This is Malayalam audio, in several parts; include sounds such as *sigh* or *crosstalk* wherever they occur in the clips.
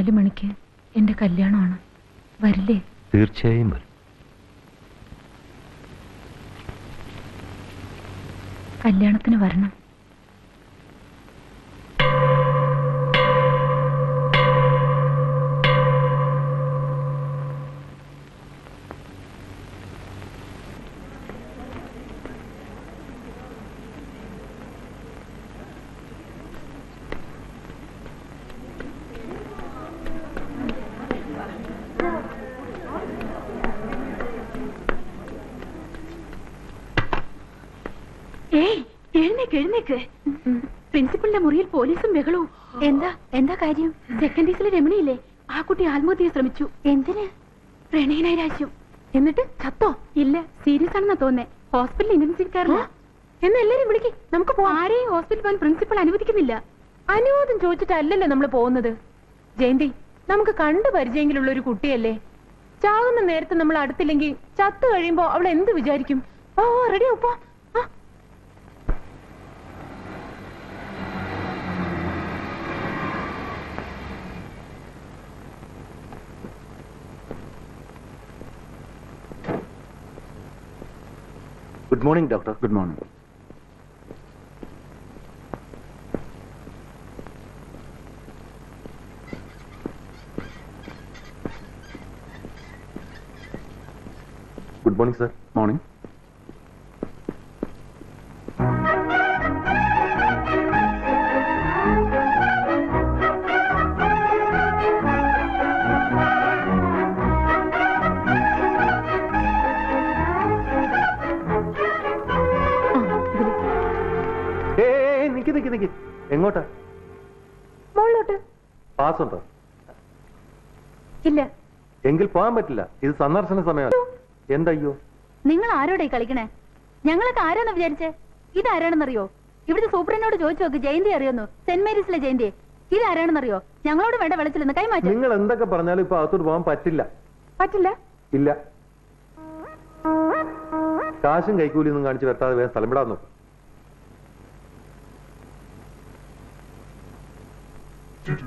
നാലു മണിക്ക് എന്റെ കല്യാണമാണ്. വരില്ലേ? തീർച്ചയായും വരും. കല്യാണത്തിന് വരണം. എഴുന്നേക്ക് എഴുന്നേക്ക്. പ്രിൻസിപ്പളിന്റെ മുറിയിൽ പോലീസും ബഹളവും. എന്താ എന്താ കാര്യം? സെക്കൻഡീസിലെ രമണിയില്ലേ? ആ കുട്ടി ആത്മഹത്യ ശ്രമിച്ചു. എന്തിന്? പ്രണയനൈരാശ്യം എന്നിട്ട് ചത്തോ? ഇല്ല സീരിയസ് ആണെന്നാ തോന്നേ ഹോസ്പിറ്റലിൽ ഇന്റൻസിക്കാറില്ല എന്ന് എല്ലാരും വിളിക്ക്. നമുക്ക് ആരെയും ഹോസ്പിറ്റൽ പോകാൻ പ്രിൻസിപ്പൾ അനുവദിക്കുന്നില്ല. അനുവാദം ചോദിച്ചിട്ടല്ലല്ലോ നമ്മൾ പോകുന്നത്. ജയന്തി നമുക്ക് കണ്ടു പരിചയമെങ്കിലുള്ള ഒരു കുട്ടിയല്ലേ? ചാകുന്ന നേരത്തെ നമ്മൾ അടുത്തില്ലെങ്കിൽ ചത്തു കഴിയുമ്പോ അവൾ എന്ത് വിചാരിക്കും? ഓ റെഡി ഒപ്പോ Good morning, Doctor. Good morning. Good morning, sir. Morning. നിക്ക് നിക്ക് നിക്ക്. എങ്ങോട്ടാ? മുകളിലോട്ട് പാസ് ഉണ്ടോ ഇല്ല. എങ്കിൽ പോകാൻ പറ്റില്ല. ഇത് സന്ദർശന സമയമാണ്. എന്തയ്യോ? നിങ്ങൾ ആരോടെ കളിക്കണേ? ഞങ്ങളൊക്കെ ആരാന്ന് വിചാരിച്ചേ? ഇതാരാണെന്നറിയോ? ഇവിടുത്തെ സൂപ്രനോട് ചോദിച്ചു നോക്ക് ജയന്തി അറിയുന്നു. സെന്റ് മേരീസിലെ ജയന്തി ഇതാരാണെന്നറിയോ? ഞങ്ങളോട് വേണ്ട വെളിച്ചില്ല കൈമാറ്റം. നിങ്ങൾ എന്തൊക്കെ പറഞ്ഞാലും ഇപ്പൊ അകത്തോട്ട് പോകാൻ പറ്റില്ല. പറ്റില്ല? ഇല്ല. കാശും കൈക്കൂലിയൊന്നും കാണിച്ച് വെട്ടാതെ വേറെ സ്ഥലം വിടാൻ നോക്കും.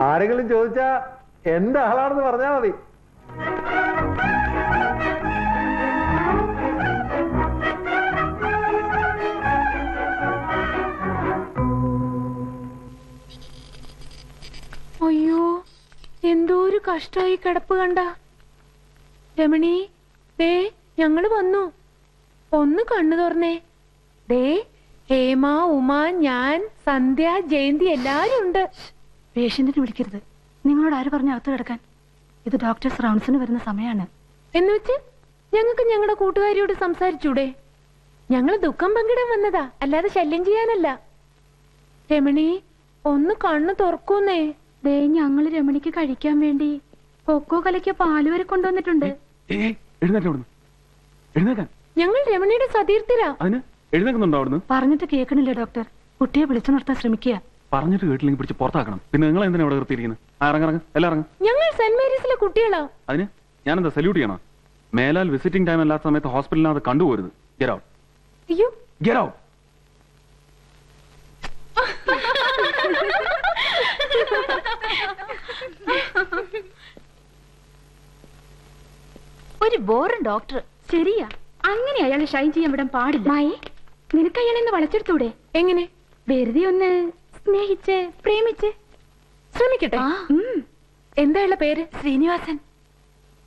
ആരെങ്കിലും ചോദിച്ചാ എന്റെ ആളാണെന്ന് പറഞ്ഞാ മതി. അയ്യോ എന്തോ ഒരു കഷ്ടമായി കിടപ്പ് കണ്ട. രമണി ദേ ഞങ്ങൾ വന്നു. ഒന്ന് കണ്ണു തുറന്നേ. ദേ ഹേമ ഉമ ഞാൻ സന്ധ്യ ജയന്തി എല്ലാരും ഉണ്ട്. പേഷ്യന്റിനെ വിളിക്കരുത്. നിങ്ങളോട് ആര് പറഞ്ഞു അകത്ത് കിടക്കാൻ? ഇത് ഡോക്ടേഴ്സ് റൗണ്ട്സിന് വരുന്ന സമയമാണ് എന്ന് വെച്ച് ഞങ്ങൾക്ക് ഞങ്ങളുടെ കൂട്ടുകാരിയോട് സംസാരിച്ചൂടെ? ഞങ്ങൾ ദുഃഖം പങ്കിടാൻ വന്നതാ. അല്ലാതെ ശല്യം ചെയ്യാനല്ല. രമണി ഒന്ന് കണ്ണു തുറക്കൂന്നേ. ദേ ഞങ്ങൾ രമണിക്ക് കഴിക്കാൻ വേണ്ടി കൊക്കോ കലയ്ക്ക് പാൽ വരെ കൊണ്ടുവന്നിട്ടുണ്ട്. ഞങ്ങൾ രമണിയുടെ സതീർത്ഥിലാ പറഞ്ഞിട്ട് കേൾക്കണില്ല ഡോക്ടർ കുട്ടിയെ വിളിച്ചു നിർത്താൻ ശ്രമിക്കുക. പറഞ്ഞിട്ട് കേട്ടില്ലെങ്കിൽ പിടിച്ച് പുറത്താക്കണം. പിന്നെ നിങ്ങൾ എന്തിനാ ഇവിടെ നിർത്തിയിരിക്കുന്നത്? ഇറങ്ങിറങ്ങ എല്ലാം ഇറങ്ങും. ഞങ്ങൾ സെന്റ് മേരീസിലെ കുട്ടികളാ? അതിന് ഞാനെന്താ സല്യൂട്ട് ചെയ്യണോ? മേലാൽ വിസിറ്റിംഗ് ടൈം അല്ലാത്ത സമയത്ത് ഹോസ്പിറ്റലിനകത്ത് കണ്ടുപോരുത്. ഗെറ്റ് ഔട്ട് അയ്യോ. ഗെറ്റ് ഔട്ട് ഒരു ബോറും ഡോക്ടർ. ശരിയാ. അങ്ങനെ അയാളെ ഷൈൻ ചെയ്യാൻ വിടാൻ പാടില്ല. മായി നിനക്ക് അയാളെ ഒന്ന് വളച്ചെടുത്തൂടെ? എങ്ങനെ? വെറുതെ ഒന്ന് സ്നേഹിച്ച് പ്രേമിച്ച്. ശ്രമിക്കട്ടെ. എന്തായുള്ള പേര്? ശ്രീനിവാസൻ.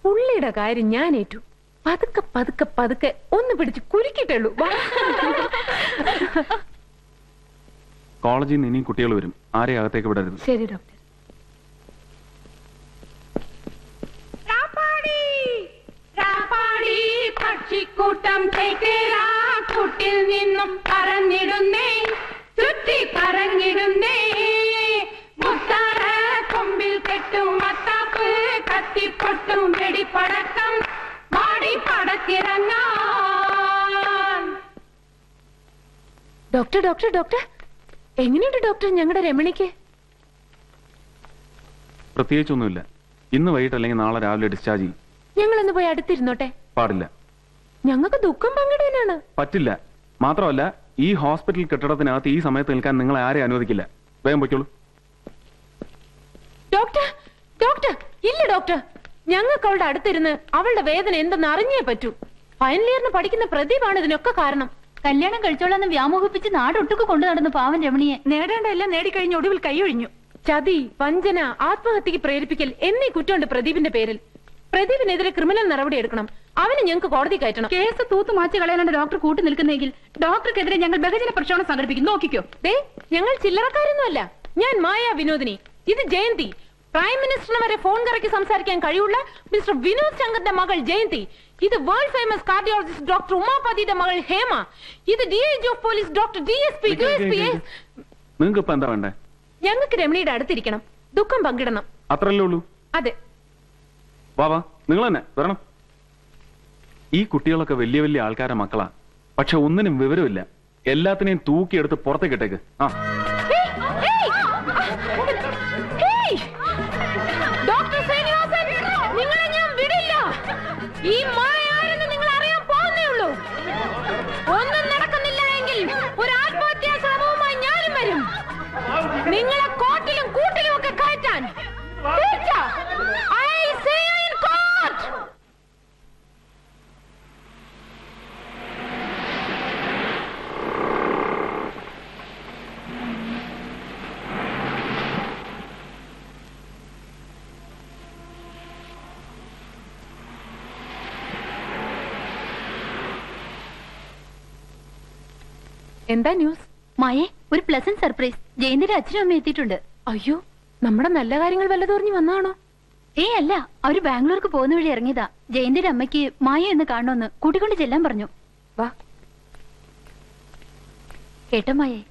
പുള്ളിയുടെ കാര്യം ഞാൻ ഏറ്റു പതുക്കെ പതുക്കെ പതുക്കെ ഒന്ന് പിടിച്ച് കുരുക്കിട്ടുള്ളൂ കോളേജിൽ നിന്ന് ഇനിയും കുട്ടികൾ വരും. ആരെയും അകത്തേക്ക് വിടരുത്. ശരി ഡോക്ടർ. കത്തിപ്പൊട്ടും വെടിപ്പടക്കം പാടി ഡോക്ടർ ഡോക്ടർ ഡോക്ടർ. എങ്ങനെയുണ്ട് ഡോക്ടർ ഞങ്ങളുടെ രമണിക്ക്? പ്രത്യേകിച്ചൊന്നുമില്ല. ഇന്ന് വൈകിട്ട് അല്ലെങ്കിൽ നാളെ രാവിലെ ഡിസ്ചാർജ് ചെയ്യും. ഞങ്ങളൊന്ന് പോയി അടുത്തിരുന്നോട്ടെ. പാടില്ല. ഞങ്ങൾക്ക് ദുഃഖം പങ്കിടാനാണ്. പറ്റില്ല. മാത്രമല്ല ഈ ഹോസ്പിറ്റൽ കെട്ടിടത്തിനകത്ത് ഈ സമയത്ത് നിൽക്കാൻ നിങ്ങളെ ആരെ അനുവദിക്കില്ല. വേഗം പൊയ്ക്കോളൂ. Doctor doctor. ഇല്ല ഡോക്ടർ. ഞങ്ങൾക്ക് അവളുടെ അടുത്തിരുന്ന് അവളുടെ വേദന എന്തെന്ന് അറിഞ്ഞേ പറ്റൂ. ഫൈനൽ ഇയറിന് പഠിക്കുന്ന പ്രദീപാണ് ഇതിനൊക്കെ കാരണം. കല്യാണം കഴിച്ചോളാന്ന് വ്യാമോഹിപ്പിച്ച് നാടൊട്ടുക്ക് കൊണ്ടു നടന്നു പാവൻ രമണിയെ. നേടേണ്ട എല്ലാം നേടിക്കഴിഞ്ഞ ഒടുവിൽ കൈയൊഴിഞ്ഞു ചതി വഞ്ചന ആത്മഹത്യക്ക് പ്രേരിപ്പിക്കൽ എന്നീ കുറ്റമുണ്ട് പ്രദീപിന്റെ പേരിൽ. പ്രദീപിനെതിരെ ക്രിമിനൽ നടപടി എടുക്കണം. അവന് ഞങ്ങൾക്ക് കോടതി കയറ്റണം. കേസ് തൂത്ത് മാറ്റി കളയാനാണ് ഡോക്ടർ കൂട്ടി നിൽക്കുന്നെങ്കിൽ ഡോക്ടർക്കെതിരെ ഞങ്ങൾ ബഹജന പ്രക്ഷോഭം സംഘടിപ്പിക്കും. നോക്കിക്കോ. ദേ ഞങ്ങൾ ചില്ലറക്കാരൊന്നുമല്ല. ഞാൻ മായ വിനോദിനി. ഇത് ജയന്തി. പ്രൈം മിനിസ്റ്ററിന് വരെ ഫോൺ കറക്കി സംസാരിക്കാൻ കഴിയുള്ള മിസ്റ്റർ വിനോദ് ശങ്കറിന്റെ മകൾ ജയന്തി ഇത് വേൾഡ് ഫേമസ് കാർഡിയോളജിസ്റ്റ് ഡോക്ടർ ഉമാപതിയുടെ മകൾ ഹേമ ഇത് D I G of police doctor D S P D S P നിങ്ങൾക്ക് ഇപ്പൊ എന്താ വേണ്ടേ? ഞങ്ങൾക്ക് രമണിയുടെ അടുത്തിരിക്കണം. ദുഃഖം പങ്കിടണം. അത്രല്ലേ ഉള്ളൂ? അതെ. വാ വാ. നിങ്ങൾ തന്നെ വരണം. ഈ കുട്ടികളൊക്കെ വലിയ വലിയ ആൾക്കാരുടെ മക്കളാ. പക്ഷെ ഒന്നിനും വിവരമില്ല. എല്ലാത്തിനെയും തൂക്കിയെടുത്ത് പുറത്തേക്ക് ഇട്ടേക്ക്. ആ. ഡോക്ടർ ശ്രീനിവാസൻ നിങ്ങളെ ഞാൻ വിടില്ല. ഈ മായ ആരെന്ന് നിങ്ങൾ അറിയാൻ പോകുന്നേ ഉള്ളൂ. ഒന്നും നടക്കുന്നില്ല എങ്കിൽ ഒരു ആത്മഹത്യാ ശ്രമവുമായി ഞാനും വരും. നിങ്ങളെ എന്താ ന്യൂസ് മായെ ഒരു പ്ലസന്റ് സർപ്രൈസ് ജയന്തിന്റെ അച്ഛനും അമ്മ എത്തിയിട്ടുണ്ട്. അയ്യോ നമ്മുടെ നല്ല കാര്യങ്ങൾ വല്ലതോറിഞ്ഞു വന്നാണോ ഏ അല്ല അവർ ബാംഗ്ലൂർക്ക് പോകുന്ന വഴി ഇറങ്ങിയതാ. ജയന്തിന്റെ അമ്മയ്ക്ക് മായ എന്ന് കാണണമെന്ന് കൂട്ടിക്കൊണ്ട് ചെല്ലാൻ പറഞ്ഞു. വാ. കേട്ടോ മായെ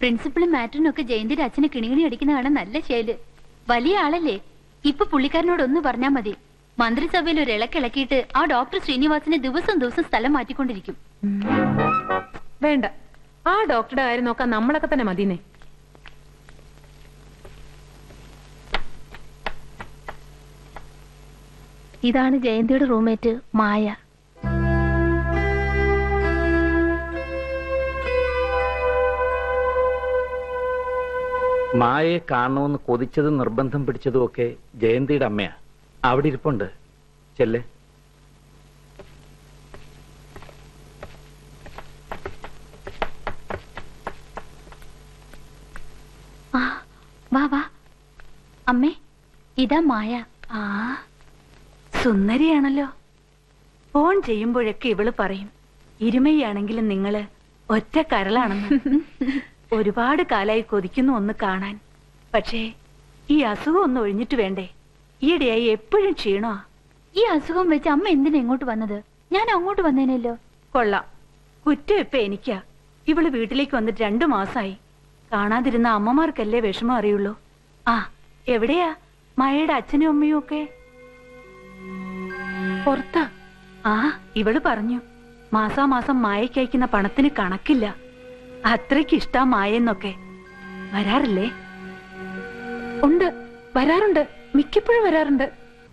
പ്രിൻസിപ്പളും മാറ്ററിനും ഒക്കെ ജയന്തിന്റെ അച്ഛനെ കിണികിണി അടിക്കുന്നതാണ് നല്ല ശൈൽ. വലിയ ആളല്ലേ. ഇപ്പൊ പുള്ളിക്കാരനോട് ഒന്ന് പറഞ്ഞാ മതി. മന്ത്രിസഭയിൽ ഒരു ഇളക്കിളക്കിയിട്ട് ആ ഡോക്ടർ ശ്രീനിവാസിനെ ദിവസം ദിവസം സ്ഥലം മാറ്റിക്കൊണ്ടിരിക്കും. വേണ്ട. ആ ഡോക്ടറുടെ കാര്യം നോക്കാൻ നമ്മളൊക്കെ തന്നെ മതിനെ ഇതാണ് ജയന്തിയുടെ റൂംമേറ്റ് മായ. മായയെ കാണണമെന്ന് കൊതിച്ചതും നിർബന്ധം പിടിച്ചതും ഒക്കെ ജയന്തിയുടെ അമ്മയാ. അവിടെ ഇരിപ്പുണ്ട്. ചെല്ലേ ആ വാ വാ. അമ്മേ ഇതാ മായ. ആ സുന്ദരിയാണല്ലോ. ഫോൺ ചെയ്യുമ്പോഴൊക്കെ ഇവൾ പറയും ഇരുമയാണെങ്കിലും നിങ്ങൾ ഒറ്റ കരളാണെന്ന്. *laughs* ഒരുപാട് കാലായി കൊതിക്കുന്നു ഒന്ന് കാണാൻ. പക്ഷേ ഈ അസുഖം ഒന്ന് ഒഴിഞ്ഞിട്ട് വേണ്ടേ? ഈയിടെയായി എപ്പോഴും ക്ഷീണോ ഈ അസുഖം വെച്ച് അമ്മ എന്തിനാ ഇങ്ങോട്ട് വന്നത്? ഞാൻ അങ്ങോട്ട് വന്നേനല്ലോ. കൊള്ളാം. കുറ്റം ഇപ്പൊ എനിക്കാ. ഇവൾ വീട്ടിലേക്ക് വന്നിട്ട് രണ്ടു മാസായി. കാണാതിരുന്ന അമ്മമാർക്കല്ലേ വിഷമം അറിയുള്ളൂ? ആ എവിടെയാ? മഴയുടെ അച്ഛനും അമ്മയും ഒക്കെ? പുറത്താ. ആ ഇവൾ പറഞ്ഞു മാസാമാസം മായയ്ക്ക് അയക്കുന്ന പണത്തിന് കണക്കില്ല. അത്രയ്ക്ക് ഇഷ്ടാ മായെന്നൊക്കെ. വരാറില്ലേ? ഉണ്ട് വരാറുണ്ട്. മിക്കപ്പോഴും വരാറുണ്ട്.